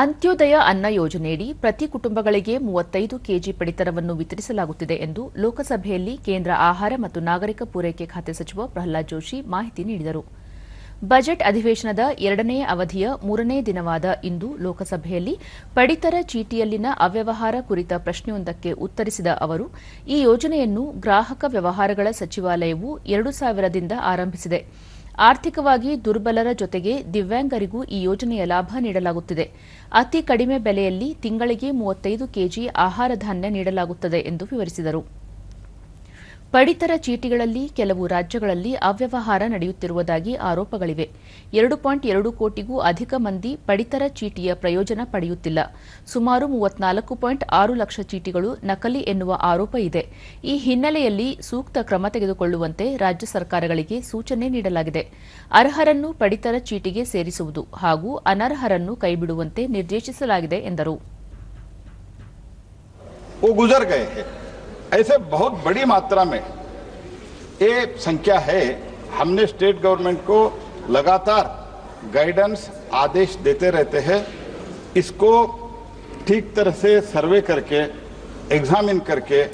ಅಂತ್ಯೋದಯ ಅನ್ನ ಯೋಜನೆಯಡಿ ಪ್ರತಿ ಕುಟುಂಬಗಳಿಗೆ ಮೂವತ್ತೈದು ಕೆಜಿ ಪಡಿತರವನ್ನು ವಿತರಿಸಲಾಗುತ್ತಿದೆ ಎಂದು ಲೋಕಸಭೆಯಲ್ಲಿ ಕೇಂದ್ರ ಆಹಾರ ಮತ್ತು ನಾಗರಿಕ ಪೂರೈಕೆ ಖಾತೆ ಸಚಿವ ಪ್ರಹ್ಲಾದ್ ಜೋಶಿ ಮಾಹಿತಿ ನೀಡಿದರು. ಬಜೆಟ್ ಅಧಿವೇಶನದ ಎರಡನೇ ಅವಧಿಯ ಮೂರನೇ ದಿನವಾದ ಇಂದು ಲೋಕಸಭೆಯಲ್ಲಿ ಪಡಿತರ ಚೀಟಿಯಲ್ಲಿನ ಅವ್ಯವಹಾರ ಕುರಿತ ಪ್ರಶ್ನೆಯೊಂದಕ್ಕೆ ಉತ್ತರಿಸಿದ ಅವರು, ಈ ಯೋಜನೆಯನ್ನು ಗ್ರಾಹಕ ವ್ಯವಹಾರಗಳ ಸಚಿವಾಲಯವು ಎರಡು ಸಾವಿರದಿಂದ ಆರಂಭಿಸಿದೆ. ಆರ್ಥಿಕವಾಗಿ ದುರ್ಬಲರ ಜೊತೆಗೆ ದಿವ್ಯಾಂಗರಿಗೂ ಈ ಯೋಜನೆಯ ಲಾಭ ನೀಡಲಾಗುತ್ತಿದೆ. ಅತಿ ಕಡಿಮೆ ಬೆಲೆಯಲ್ಲಿ ತಿಂಗಳಿಗೆ ಮೂವತ್ತೈದು ಕೆಜಿ ಆಹಾರ ಧಾನ್ಯ ನೀಡಲಾಗುತ್ತದೆ ಎಂದು ವಿವರಿಸಿದರು. ಪಡಿತರ ಚೀಟಿಗಳಲ್ಲಿ ಕೆಲವು ರಾಜ್ಯಗಳಲ್ಲಿ ಅವ್ಯವಹಾರ ನಡೆಯುತ್ತಿರುವುದಾಗಿ ಆರೋಪಗಳಿವೆ. ಎರಡು ಪಾಯಿಂಟ್ ಎರಡು ಕೋಟಿಗೂ ಅಧಿಕ ಮಂದಿ ಪಡಿತರ ಚೀಟಿಯ ಪ್ರಯೋಜನ ಪಡೆಯುತ್ತಿಲ್ಲ. ಸುಮಾರು ಮೂವತ್ನಾಲ್ಕು ಪಾಯಿಂಟ್ ಆರು ಲಕ್ಷ ಚೀಟಿಗಳು ನಕಲಿ ಎನ್ನುವ ಆರೋಪ ಇದೆ. ಈ ಹಿನ್ನೆಲೆಯಲ್ಲಿ ಸೂಕ್ತ ಕ್ರಮ ತೆಗೆದುಕೊಳ್ಳುವಂತೆ ರಾಜ್ಯ ಸರ್ಕಾರಗಳಿಗೆ ಸೂಚನೆ ನೀಡಲಾಗಿದೆ. ಅರ್ಹರನ್ನು ಪಡಿತರ ಚೀಟಿಗೆ ಸೇರಿಸುವುದು ಹಾಗೂ ಅನರ್ಹರನ್ನು ಕೈಬಿಡುವಂತೆ ನಿರ್ದೇಶಿಸಲಾಗಿದೆ ಎಂದರು. ऐसे बहुत बड़ी मात्रा में ये संख्या है, हमने स्टेट गवर्नमेंट को लगातार गाइडेंस आदेश देते रहते हैं। इसको ठीक तरह से सर्वे करके एग्जामिन करके,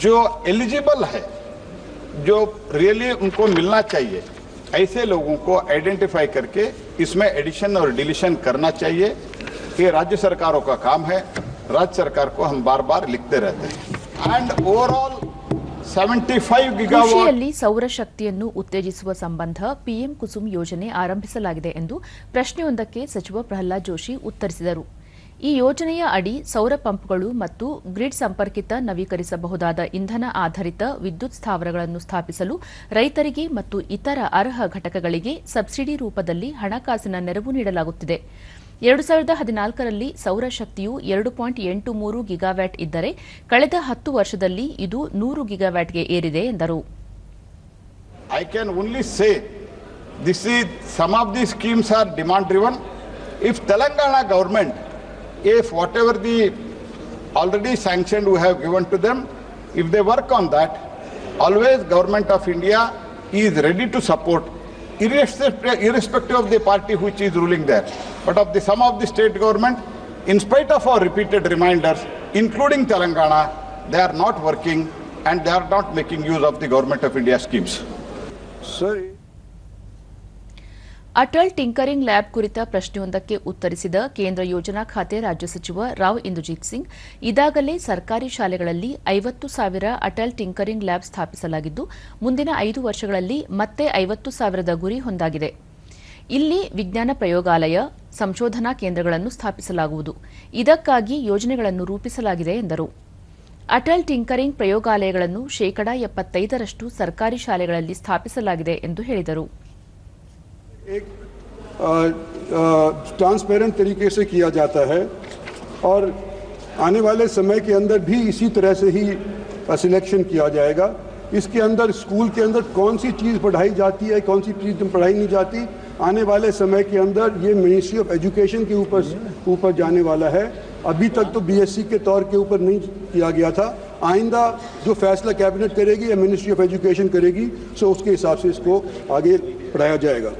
जो एलिजिबल है, जो रियली उनको मिलना चाहिए, ऐसे लोगों को आइडेंटिफाई करके इसमें एडिशन और डिलीशन करना चाहिए। ये राज्य सरकारों का काम है, राज्य सरकार को हम बार बार लिखते रहते हैं। ಕೃಷಿಯಲ್ಲಿ ಸೌರಶಕ್ತಿಯನ್ನು ಉತ್ತೇಜಿಸುವ ಸಂಬಂಧ ಪಿಎಂ ಕುಸುಮ್ ಯೋಜನೆ ಆರಂಭಿಸಲಾಗಿದೆ ಎಂದು ಪ್ರಶ್ನೆಯೊಂದಕ್ಕೆ ಸಚಿವ ಪ್ರಹ್ಲಾದ್ ಜೋಶಿ ಉತ್ತರಿಸಿದರು. ಈ ಯೋಜನೆಯ ಅಡಿ ಸೌರ ಪಂಪ್ಗಳು ಮತ್ತು ಗ್ರಿಡ್ ಸಂಪರ್ಕಿತ ನವೀಕರಿಸಬಹುದಾದ ಇಂಧನ ಆಧಾರಿತ ವಿದ್ಯುತ್ ಸ್ಥಾವರಗಳನ್ನು ಸ್ಥಾಪಿಸಲು ರೈತರಿಗೆ ಮತ್ತು ಇತರ ಅರ್ಹ ಘಟಕಗಳಿಗೆ ಸಬ್ಸಿಡಿ ರೂಪದಲ್ಲಿ ಹಣಕಾಸಿನ ನೆರವು ನೀಡಲಾಗುತ್ತಿದೆ. ಎರಡು ಸಾವಿರದ ಹದಿನಾಲ್ಕರಲ್ಲಿ ಸೌರಶಕ್ತಿಯು ಎರಡು ಪಾಯಿಂಟ್ ಎಂಟು ಮೂರು ಗಿಗಾವ್ಯಾಟ್ ಇದ್ದರೆ ಕಳೆದ ಹತ್ತು ವರ್ಷದಲ್ಲಿ ಇದು ನೂರು ಗಿಗಾವ್ಯಾಟ್ಗೆ ಏರಿದೆ, ಎಂದರು. I can only say this is some of the schemes are demand driven if Telangana government if whatever the already sanction we have given to them if they work on that always government of India is ready to support irrespective, of the party which is ruling there. But of the some of the state government, in spite of our repeated reminders, including Telangana, they are not working and they are not making use of the government of India schemes. Sir Atal tinkering lab ಕುರಿತ ಪ್ರಶ್ನೆಯೊಂದಕ್ಕೆ ಉತ್ತರಿಸಿದ ಕೇಂದ್ರ ಯೋಜನಾ ಖಾತೆ ರಾಜ್ಯ ಸಚಿವ ರಾವ್ ಇಂದುಜಿತ್ ಸಿಂಗ್, ಇದಾಗಲೇ ಸರ್ಕಾರಿ ಶಾಲೆಗಳಲ್ಲಿ ಐವತ್ತು ಸಾವಿರ ಅಟಲ್ ಟಿಂಕರಿಂಗ್ ಲ್ಯಾಬ್ ಸ್ಥಾಪಿಸಲಾಗಿದ್ದು, ಮುಂದಿನ ಐದು ವರ್ಷಗಳಲ್ಲಿ ಮತ್ತೆ ಐವತ್ತು ಸಾವಿರದ ಗುರಿ ಹೊಂದಾಗಿದೆ. ಇಲ್ಲಿ ವಿಜ್ಞಾನ ಪ್ರಯೋಗಾಲಯ, ಸಂಶೋಧನಾ ಕೇಂದ್ರಗಳನ್ನು ಸ್ಥಾಪಿಸಲಾಗುವುದು. ಇದಕ್ಕಾಗಿ ಯೋಜನೆಗಳನ್ನು ರೂಪಿಸಲಾಗಿದೆ ಎಂದರು. ಅಟಲ್ ಟಿಂಕರಿಂಗ್ ಪ್ರಯೋಗಾಲಯಗಳನ್ನು ಶೇಕಡಾ ಎಪ್ಪತ್ತೈದರಷ್ಟು ಸರ್ಕಾರಿ ಶಾಲೆಗಳಲ್ಲಿ ಸ್ಥಾಪಿಸಲಾಗಿದೆ ಎಂದು ಹೇಳಿದರು. एक ट्रांसपेरेंट तरीके से किया जाता है और आने वाले समय के अंदर भी इसी तरह से ही सिलेक्शन किया जाएगा। इसके अंदर स्कूल के अंदर कौन सी चीज़ पढ़ाई जाती है, कौन सी चीज़ पढ़ाई नहीं जाती, आने वाले समय के अंदर ये मिनिस्ट्री ऑफ़ एजुकेशन के ऊपर ऊपर जाने वाला है। अभी तक तो बीएससी के तौर के ऊपर नहीं किया गया था। आइंदा जो फैसला कैबिनेट करेगी या मिनिस्ट्री ऑफ़ एजुकेशन करेगी, सो उसके हिसाब से इसको आगे पढ़ाया जाएगा।